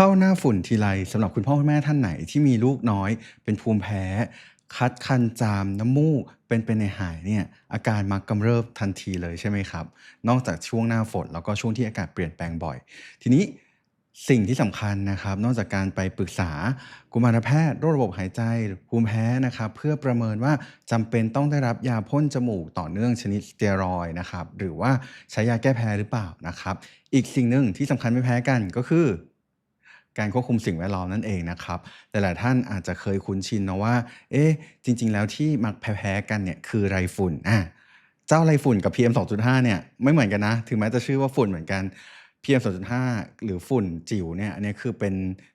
เข้าหน้าฝุ่นทีไรสำหรับคุณพ่อคุณแม่ท่านไหนที่มีลูกน้อย เป็นภูมิแพ้ คัดคันจามน้ำมูกเป็นเป็นในหายเนี่ยอาการมักกำเริบทันทีเลยใช่ไหมครับ นอกจากช่วงหน้าฝนแล้วก็ช่วงที่อากาศเปลี่ยนแปลงบ่อย ทีนี้สิ่งที่สำคัญนะครับ นอกจากการไปปรึกษากุมารแพทย์โรคระบบหายใจภูมิแพ้นะครับเพื่อประเมินว่าจำเป็นต้องได้รับยาพ่นจมูกต่อเนื่องชนิดสเตียรอยนะครับหรือว่าใช้ยาแก้แพ้หรือเปล่านะครับ อีกสิ่งหนึ่งที่สำคัญไม่แพ้กันก็คือ การควบคุมสิ่งแวดล้อมนั่นเองนะครับแต่หลายท่านอาจจะเคยคุ้นชินนะว่า เอ๊ะจริง ๆ แล้วที่มักแพ้ๆกันเนี่ยคือไรฝุ่นอะเจ้าไรฝุ่นกับ PM 2.5เนี่ยไม่เหมือนกันนะ ถึงแม้จะชื่อว่าฝุ่นเหมือนกัน PM 2.5 หรือฝุ่นจิ๋วเนี่ยอันนี้คือเป็น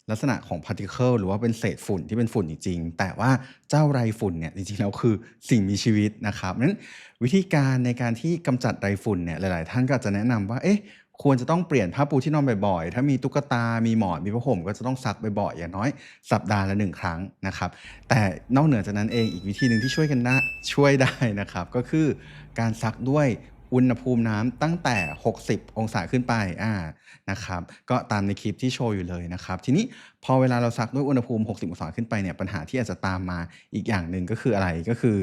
ลักษณะของ particle หรือว่าเป็นเศษฝุ่นที่เป็นฝุ่นจริงๆ แต่ว่าเจ้าไรฝุ่นเนี่ยจริงๆแล้วคือสิ่งมีชีวิตนะครับนั้นวิธีการในการที่กำจัดไรฝุ่นเนี่ยหลายๆ ท่านก็จะแนะนำว่าเอ๊ะ ควรจะต้องเปลี่ยนผ้าปูที่นอนบ่อยๆ ถ้ามีตุ๊กตา มีหมอน มีผ้าห่มก็จะต้องซักบ่อยๆ อย่างน้อยสัปดาห์ละ1ครั้งนะครับ แต่นอกเหนือจากนั้นเองอีกวิธีหนึ่งที่ช่วยกันนะช่วยได้นะครับ ก็คือการซักด้วยอุณหภูมิน้ำตั้งแต่ 60 องศาขึ้นไปอ่านะครับ ก็ตามในคลิปที่โชว์อยู่เลยนะครับ ทีนี้พอเวลาเราซักด้วยอุณหภูมิ 60 องศาขึ้นไปเนี่ยปัญหาที่อาจจะตามมาอีกอย่างหนึ่งก็คืออะไรก็คือ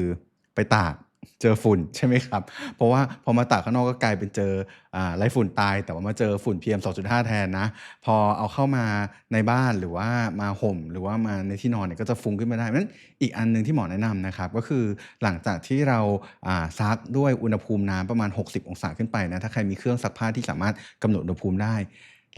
ไปตาก เจอฝุ่นใช่ไหมครับ เพราะว่าพอมาตากข้างนอกก็กลายเป็นเจออ่าไรฝุ่นตาย แต่ว่ามาเจอฝุ่น PM 2.5 แทนนะ พอเอาเข้ามาในบ้านหรือว่ามาห่ม หรือว่ามาในที่นอนเนี่ยก็จะฟุ้งขึ้นมาได้เพราะฉะนั้นอีกอันหนึ่งที่หมอแนะนำนะครับ ก็คือหลังจากที่เราอ่าซักด้วยอุณหภูมิน้ำประมาณ 60 องศาขึ้นไปนะถ้าใครมีเครื่องซักผ้าที่สามารถกำหนดอุณหภูมิได้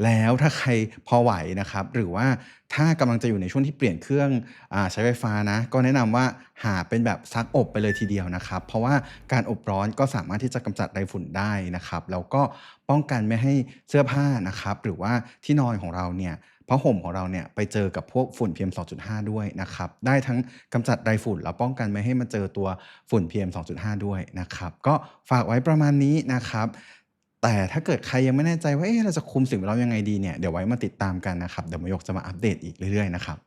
แล้วถ้าใครพอไหวนะครับ หรือว่าถ้ากำลังจะอยู่ในช่วงที่เปลี่ยนเครื่องอใช้ไฟฟ้านะ ก็แนะนำว่าหาเป็นแบบซักอบไปเลยทีเดียวนะครับ เพราะว่าการอบร้อนก็สามารถที่จะกำจัดไรฝุ่นได้นะครับ แล้วก็ป้องกันไม่ให้เสื้อผ้านะครับ หรือว่าที่นอนของเราเนี่ยผ้าห่มของเราเนี่ยไปเจอกับพวกฝุ่น PM 2.5 ด้วยนะครับ ได้ทั้งกำจัดไรฝุ่น แล้วป้องกันไม่ให้มาเจอตัวฝุ่น PM 2.5 ด้วยนะครับ ก็ฝากไว้ประมาณนี้นะครับ แต่ถ้าเกิดใครยังไม่แน่ใจว่าเอ๊ะเราจะคุมสิ่งแวดล้อมยังไงดีเนี่ยเดี๋ยวไว้มาติดตามกันนะครับเดี๋ยวมายกจะมาอัปเดตอีกเรื่อยๆนะครับ